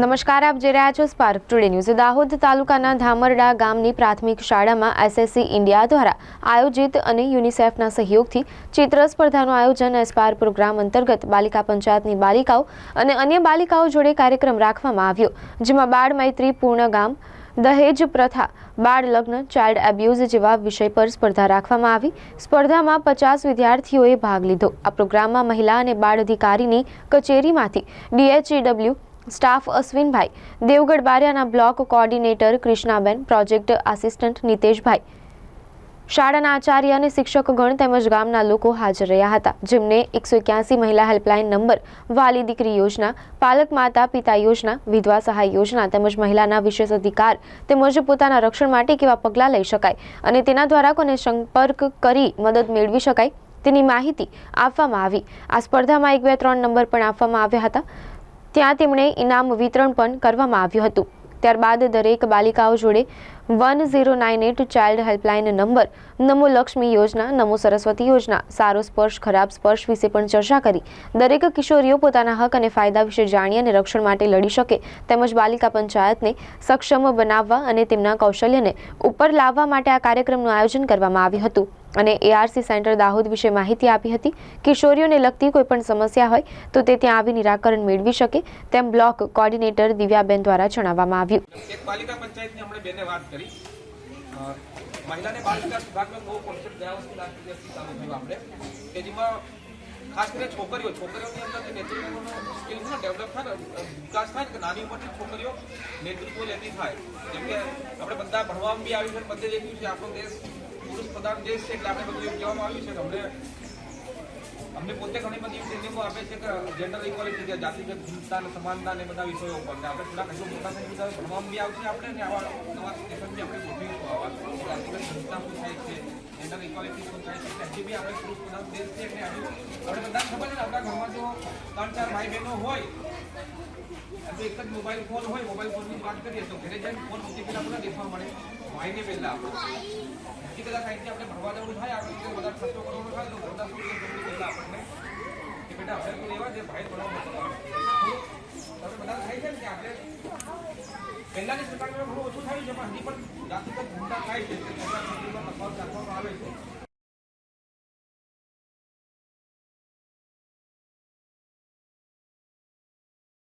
નમસ્કાર, આપ જોઈ રહ્યા છો સ્પાર્ક ટુડે ન્યૂઝ દાહોદ તાલુકાના ધામરડા ગામની પ્રાથમિક શાળામાં એસએસસી ઇન્ડિયા દ્વારા આયોજિત અને યુનિસેફના સહયોગથી ચિત્ર સ્પર્ધાનું આયોજન એસ્પાર પ્રોગ્રામ અંતર્ગત બાલિકા પંચાયતની બાલિકાઓ અને અન્ય બાલિકાઓ જોડે કાર્યક્રમ રાખવામાં આવ્યો, જેમાં બાળ મૈત્રી પૂર્ણ ગામ, દહેજ પ્રથા, બાળ લગ્ન ચાઇલ્ડ એબ્યુઝ જેવા વિષય પર સ્પર્ધા રાખવામાં આવી. સ્પર્ધામાં પચાસ વિદ્યાર્થીઓએ ભાગ લીધો. આ પ્રોગ્રામમાં મહિલા અને બાળ અધિકારીની કચેરીમાંથી DHEW staff Ashwinbhai, Devgadh બારિયાના block coordinator Krishnaben, project assistant Niteshbhai. શાળાના આચાર્ય અને શિક્ષકગણ તેમજ ગામના લોકો હાજર રહ્યા હતા, જેમને એકસો એક્યાસી મહિલા હેલ્પલાઇન નંબર, વાલી દીકરી યોજના, પાલક માતા પિતા યોજના, વિધવા સહાય યોજના તેમજ મહિલાના વિશેષ અધિકાર તેમજ પોતાના રક્ષણ માટે કેવા પગલાં લઈ શકાય અને તેના દ્વારા કોને સંપર્ક કરી મદદ મેળવી શકાય તેની માહિતી આપવામાં આવી. આ સ્પર્ધામાં એક બે ત્રણ નંબર પણ આપવામાં આવ્યા હતા. ત્યાં તેમણે ઇનામ વિતરણ પણ કરવામાં આવ્યું હતું. ત્યારબાદ દરેક બાલિકાઓ જોડે one zero nine eight child helpline number, Namo Lakshmi યોજના, નમો સરસ્વતી યોજના, સારો સ્પર્શ, ખરાબ સ્પર્શ વિશે પણ ચર્ચા કરી. દરેક કિશોરીઓ પોતાના હક અને ફાયદા વિશે જાણી અને રક્ષણ માટે લડી શકે, તેમજ બાલિકા પંચાયતને સક્ષમ બનાવવા અને તેમના કૌશલ્યને ઉપર લાવવા માટે આ કાર્યક્રમનું આયોજન કરવામાં આવ્યું હતું. અને એઆરસી સેન્ટર દાહોદ વિશે માહિતી આપી હતી. કિશોરીઓને લગતી કોઈ પણ સમસ્યા હોય તો તે ત્યાં આવી નિરાકરણ મેળવી શકે, તેમ બ્લોક કોર્ડિનેટર દિવ્યાબેન દ્વારા જણાવવામાં આવ્યું. બાલિકા પંચાયતની હમણાં બેને વાત કરી. મહિલાને બાળ વિકાસ વિભાગનો નવો કોન્સેપ્ટ ગયા વર્ષથી લાસ્ટ દિવસથી ચાલુ થયો આપણે કે જેમાં ખાસ કરીને છોકરીઓ, છોકરીઓની અંદર જે નેતૃત્વનો સ્કિલ છે ડેવલપ થાય વિકાસ થાય કે નાની ઉંમરથી છોકરીઓ નેતૃત્વ લેતી થાય. જેમ કે આપણે બધા ભણવામાં બી આવી છે બધે જ છે આપણો દેશ પુરુષ પ્રધાન દેશ છે એટલે આપણે બધું એવું કહેવામાં આવ્યું છે કે અમને અમને પોતે ઘણી બધી ટ્રેનિંગો આપે છે કે જેન્ડર ઇક્વાલિટી કે જાતિગત ભિન્નતા અને સમાનતા ને બધા વિષયો ઉપર. ને આપણે થોડાક હજુ મોટા બધા ભણવામાં બી આવશે આપણે ને આવા નવા સ્ટેશન બી આપણે ગોઠવીશું આવા જાતિગત ભિન્નતા શું થાય છે જેન્ડર ઇક્વાલિટી શું થાય છે ત્યાંથી બી આપણે પુરુષ પ્રધાન દેશ છે એટલે આપણે બધા ખબર છે ને આપણા ઘરમાં જો ત્રણ ચાર ભાઈ બહેનો હોય, અને એક જ મોબાઈલ ફોન હોય મોબાઈલ ફોનની વાત કરીએ તો ઘરે જઈને ફોન સૌથી પહેલા બધા દેખવા મળે. ભાઈને પહેલા. આપણે બીજી કદાચ કે આપણે ભણવા જવાનું થાય આપણે બધા ખર્ચો કરવાનો થાય, તો બધા છે સૌથી પહેલા આપણને કે બેટા હવે તું લેવા જે ભાઈ ભણવા હવે બધા થાય છે ને કે આપણે પહેલાની સરકારમાં ઘણું ઓછું થયું છે, પણ હજી પણ જાતિગત ભૂમકા થાય છે છોકરીમાં તફાવત રાખવામાં આવે છે.